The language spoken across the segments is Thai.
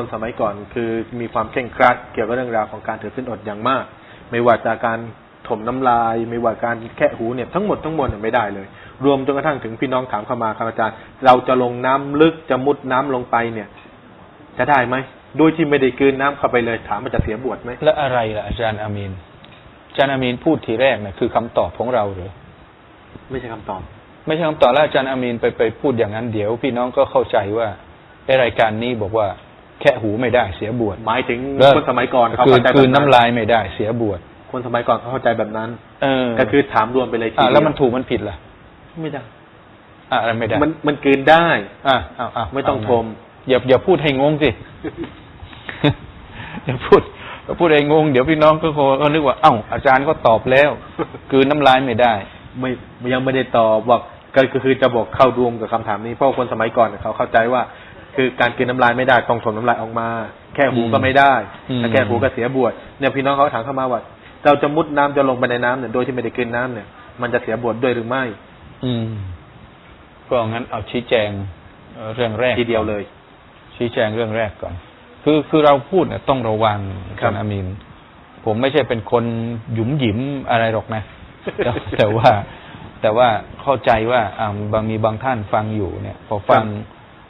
คนสมัยก่อนคือมีความเคร่งครัด เกี่ยวกับเรื่องราวของการถือศีลอดอย่างมาก ไม่ว่าจากการถมน้ำลาย ไม่ว่าการแคะหูเนี่ยทั้งหมดทั้งมวลเนี่ยไม่ได้เลย รวมจนกระทั่งถึงพี่น้องถามเข้ามาครับอาจารย์ เราจะลงน้ำลึกจะมุดน้ำลงไปเนี่ย จะได้ไหมโดยที่ไม่ได้กลืนน้ำเข้าไปเลยถามมันจะเสียบวชไหมและอะไรล่ะอาจารย์อามีนอาจารย์อามีนพูดทีแรกเนี่ยคือคำตอบของเราหรือไม่ใช่คำตอบ ไม่ใช่คำตอบแล้วอาจารย์อามีนไปไปพูดอย่างนั้นเดี๋ยว พี่น้องก็เข้าใจว่าไอรายการนี้บอกว่า แค่หูไม่ได้เสียบวชหมายถึงเลิกคนสมัยก่อนเขาคือเข้าใจคืแบนบน้ำลายไม่ได้เสียบวชคนสมัยก่อนเขาเข้าใจแบบนั้น เออก็คือถามรวมไปเลยทีอะเดียวแล้วมันถูกมันผิดล่ะ ไม่ได้อะอะไรไม่ได้ มันมันกลืนได้ อะอะอะไม่ต้องเาชมอย่าอย่าพูดให้งงสิอย่าพูดอย่าพูดให้งง เดี๋ยวพี่น้องก็คงก็นึกว่าเอ้าอาจารย์ก็ตอบแล้ว คือน้ำลายไม่ได้ ไม่ยังไม่ได้ตอบบอกก็ก็คือจะบอกเข้ารวมกับคำถามนี้เพราะคนสมัยก่อนเขาเข้าใจว่า คือการกินน้ำลายไม่ได้ต้องถมน้ำลายออกมา แค่หูก็ไม่ได้อืมถ้าแค่หูก็เสียบวชเนี่ยพี่น้องเขาถามเข้ามาว่าเราจะมุดน้ำจะลงไปในน้ำเนี่ยโดยที่ไม่ได้กินน้ำเนี่ย มันจะเสียบวชด้วยหรือไม่ อืมก็งั้นเอาชี้แจงเอ่อเรื่องแรกทีเดียวเลย ชี้แจงเรื่องแรกก่อน คือคือเราพูดเนี่ยต้องระวังครักับนอามินผมไม่ใช่เป็นคนหยุมหยิมอะไรหรอกนะแต่แต่ว่า แต่ว่าเข้าใจว่าอ่าบางมีบางท่านฟังอยู่เนี่ย พอฟัง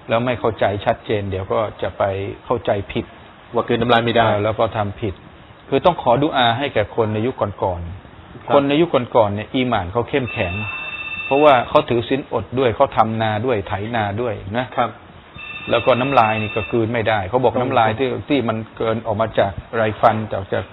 แล้วไม่เข้าใจชัดเจน เดี๋ยวก็จะไปเข้าใจผิดว่ากินน้ำลายไม่ได้เออแล้วก็ทำผิด คือต้องขอดุอาให้แก่คนในยุคก่อนครับๆคนในยุคก่อนๆเนี่ยอีหมานเขาเข้มแข็ง เพราะว่าเขาถือศีลอดด้วยเขาทำนาด้วยไถนาด้วยนะครับ แล้วก็น้ำลายนี่ก็กลืนไม่ได้ เขาบอกครับน้ำลายที่ที่มันเกินออกมาจากไรฟันจากจาก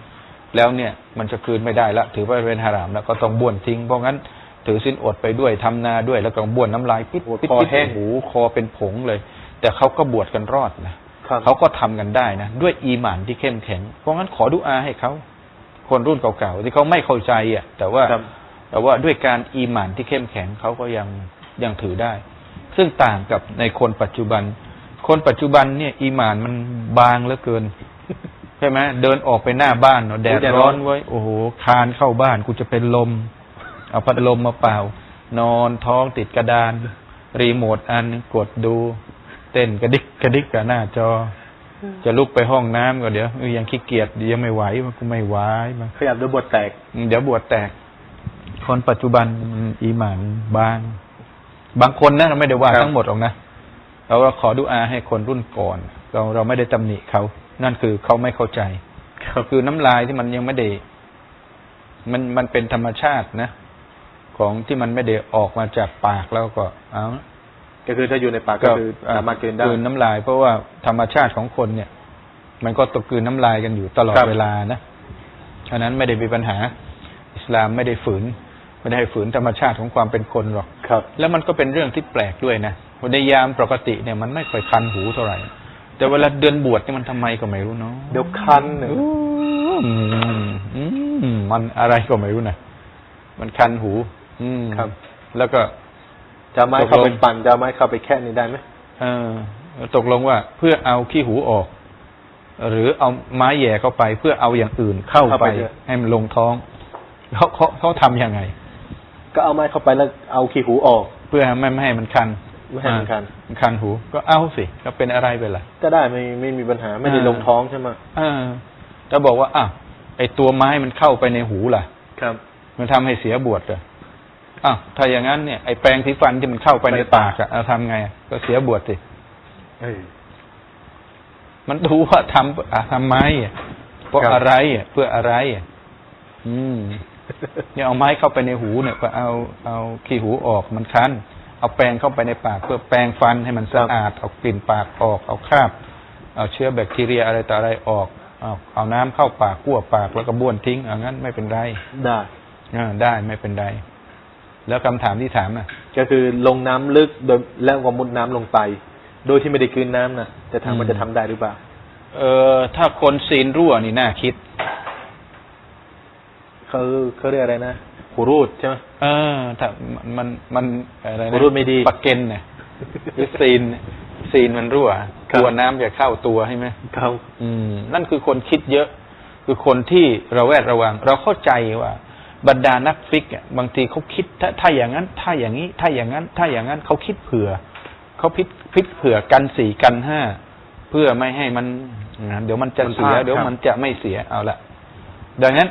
แล้วเนี่ยมันจะกลืนไม่ได้ละถือว่าเป็นฮารามแล้วก็ต้องบ้วนทิ้งเพราะงั้น ถือสินอดไปด้วยทำนาด้วย แล้วก็บ้วนน้ำลายปิดโอ้ปิดคอปิดแห้งหูคอเป็นผงเลย แต่เขาก็บวชกันรอดนะครับเขาก็ทำกันได้นะ ด้วยอีหมานที่เข้มแข็ง เพราะงั้นขอดุอาให้เขาคนรุ่นเก่าๆที่เขาไม่เข้าใจอะ แต่ว่าครับแต่ว่าด้วยการอีหมานที่เข้มแข็งเขาก็ยังยังถือได้ ซึ่งต่างกับในคนปัจจุบัน คนปัจจุบันเนี่ย อีหมานมันบางเหลือเกินใช่ไหมเดินออกไปหน้าบ้านเนาะแดดแดดร้ร้ออนนไว้ยโอ้โหคานเข้าบ้านกูจะเป็นลม เอาพัดลมมาเป่า นอนท้องติดกระดาน รีโมทอันหนึ่งกดดู เต้นกระดิกกระดิกกับหน้าจอ จะลุกไปห้องน้ำก็เดี๋ยวเอ้ยยังขี้เกียจยังไม่ไหวมันกูไม่ไหวมันขยับด้วยบทแตก เดี๋ยวบวชแตก คนปัจจุบันมันอีหมานบาง บางคนนะเราไม่ได้ว่าครับทั้งหมดหรอกนะเราก็ขอดุอาให้คนรุ่นก่อน เราเราไม่ได้ตำหนิเขา นั่นคือเขาไม่เข้าใจครับคือน้ำลายที่มันยังไม่ได้มันมันเป็นธรรมชาตินะ ของที่มันไม่ได้ออกมาจากปากแล้วก็เอาก็คือถ้าอยู่ในปากก็คือสามารถกลืนได้กลืนน้ำลาย เพราะว่าธรรมชาติของคนเนี่ย มันก็ตกกลืนน้ำลายกันอยู่ตลอดครับเวลานะฉะนั้นไม่ได้มีปัญหา อิสลามไม่ได้ฝืน ไม่ได้ให้ฝืนธรรมชาติของความเป็นคนหรอกครับ แล้วมันก็เป็นเรื่องที่แปลกด้วยนะในยามปกติเนี่ยมันไม่ค่อยคันหูเท่าไหร่ แต่เวลาเดือนบวชเนี่ยมันทำไมก็ไม่รู้เนาะเดี๋ยวคันเนี่ยอืมอืมมันอะไรก็ไม่รู้นะมันคันหู อืมครับ แล้วก็ จะเอาไม้เข้าไปปั่นจะเอาไม้เข้าไปแค่นี้ได้ไหมเออตกลงว่าเพื่อเอาขี้หูออก หรือเอาไม้แหย่เข้าไปเพื่อเอาอย่างอื่นเข้าเข้าไปไปด้วย ให้มันลงท้องเขาเขาเขาทำยังไง ก็เอาไม้เข้าไปแล้วเอาขี้หูออก เพื่อไม่ไม่ให้มันคันไม่ให้มันคัน อ่าคันหู ก็เอาสิก็เป็นอะไรไปล่ะ ก็ได้ไม่ไม่มีปัญหาไม่ได้อ่า ลงท้องใช่ไหมเออถ้าบอกว่าอ้าวไอตัวไม้มันเข้าไปในหูล่ะ ครับ มันทำให้เสียบวชเหรอ อ้าวถ้าอย่างนั้นเนี่ยไอแปรงสีฟันที่มันเข้าไปในปากอะเอาทำไงอะก็เสียบวชสิเออมันดูว่าทำอะทำไมอะเพราะครับอะไรอะเพื่ออะไรอะอืมเนี่ยเอาไม้เข้าไปในหูเนี่ยก็เอาเอาขี้หูออกมันคันเอาแปรงเข้าไปในปาก เพื่อแปรงฟันให้มันสะอาดเอากลิ่นปากออก เอาคราบเอาเชื้อแบคทีเรียอะไรต่ออะไรออกเอาเอาน้ำเข้าปากกั้วปากแล้วก็บ้วนทิ้งเอางั้นไม่เป็นไรได้อ่าได้ไม่เป็นไร แล้วคำถามที่ถามอะ ก็คือลงน้ำลึกโดยแล้วก็มุดน้ำลงไป โดยที่ไม่ได้กลืนน้ำนะจะถามว่าอืมจะทำได้หรือเปล่า เออถ้าคนซีนรั่วนี่น่าคิด เขาเขาเรียกอะไรนะหูรูดใช่ไหม เออ ถ้ามันมันอะไรนะรูดไม่ดีปากเกนเนี่ยหรือซีนซีนมันรั่วครับ กลัวน้ำจะเข้าตัวใช่ไหมเขาอืมนั่นคือคนคิดเยอะ คือคนที่ระแวดระวัง เราเข้าใจว่า บรรดานักฟิกอะบางทีเขาคิดถ้าถ้าอย่างนั้น ถ้าอย่างนี้ ถ้าอย่างนั้น ถ้าอย่างนั้นเขาคิดเผื่อเขาคิดคิดเผื่อกันสี่กันห้าเพื่อไม่ให้มันนะเดี๋ยวมันจะมันเสียพลาดเดี๋ยวครับมันจะไม่เสียเอาละดังนั้น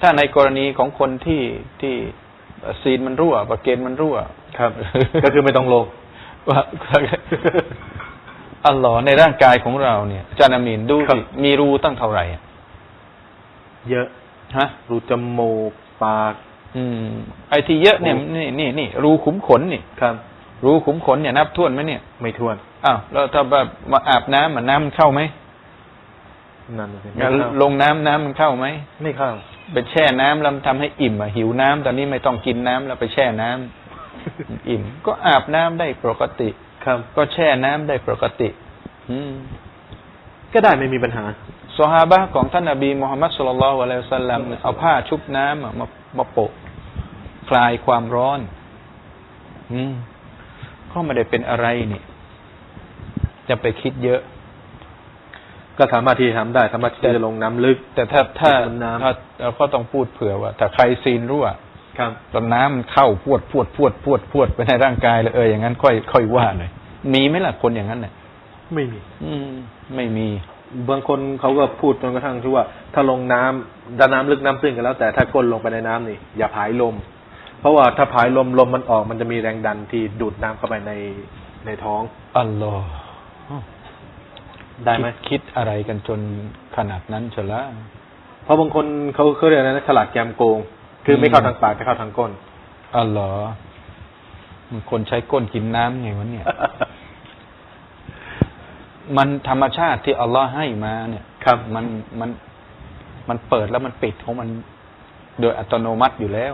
ถ้าในกรณีของคนที่ที่ซีนมันรั่วประเกนมันรั่ว ครับ ก็คือไม่ต้องลงว่าอัลลอฮ์ในร่างกายของเราเนี่ยอาจารย์อามีนดูครัสิบมีรูตั้งเท่าไหร่อะเยอะฮะรูจมูก ปาก อืม ไอ้ที่เยอะเนี่ยโอ้นี่นี่นี่รูขุมขนนี่ครับรูขุมขนเนี่ยนับท่วนไหมเนี่ยไม่ท้วนอ้าวแล้วถ้าแบบมาอาบน้ำมันน้ำมันเข้าไหมนั่นน่ะสิไม่เข้าลงน้ำน้ำมันเข้าไหมไม่เข้าไปแช่น้ำแล้วมันทำให้อิ่มอะหิวน้ำตอนนี้ไม่ต้องกินน้ำแล้วไปแช่น้ำอิ่ม ก็อาบน้ำได้ปกติ ครับ ก็แช่น้ำได้ปกติ อืม ก็ได้ไม่มีปัญหา สฮาบะห์ของท่านนบีมุฮัมมัดสุลลัลลอฮุอะลัยฮิวะสัลลัมเนี่ยเอาผ้าชุบน้ำอะมามาโปะคลายความร้อน อืมก็ไม่ได้เป็นอะไรนี่ จะไปคิดเยอะ ก็สามารถที่จะทำได้สามารถที่จะลงน้ำลึก แต่ถ้าถ้าบนน้ำถ้าเราก็ต้องพูดเผื่อว่าถ้าใครซีนรั่วครับตอนน้ำมันเข้าพวดพวดพวดพวดพวดไปในร่างกายเลยเอออย่างนั้นค่อยค่อยว่าหน่อยมีไหมล่ะคนอย่างนั้นเนี่ยไม่มี อืม ไม่มี บางคนเขาก็พูดจนกระทั่งที่ว่า ถ้าลงน้ำจะน้ำลึกน้ำตื้นกันแล้ว แต่ถ้าก้นลงไปในน้ำนี่ อย่าผายลม เพราะว่าถ้าผายลมลมมันออกมันจะมีแรงดันที่ดูดน้ำเข้าไปในในท้องอัลลอฮ์ได้ไหมคิคิดอะไรกันจนขนาดนั้นเฉละเพราะบางคนเขาเขาเรียกอะไรนะฉลาดแกมโกง คือไม่เข้าทางปากแต่เข้าทางก้นอัลลอฮ์มันคนใช้ก้นกินน้ำไงวะเนี่ย มันธรรมชาติที่อัลลอฮ์ให้มาเนี่ยครับ มันมันมันเปิดแล้วมันปิดของมัน โดยอัตโนมัติอยู่แล้ว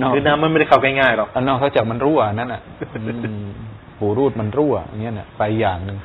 นอกคือน้ำมันไม่ได้เข้าง่ายๆหรอกอันนอกจากมันรั่วนั่นอะอืมหูรูดมันรั่วอย่างเงี้ยน่ะไปอย่างหนึ่ง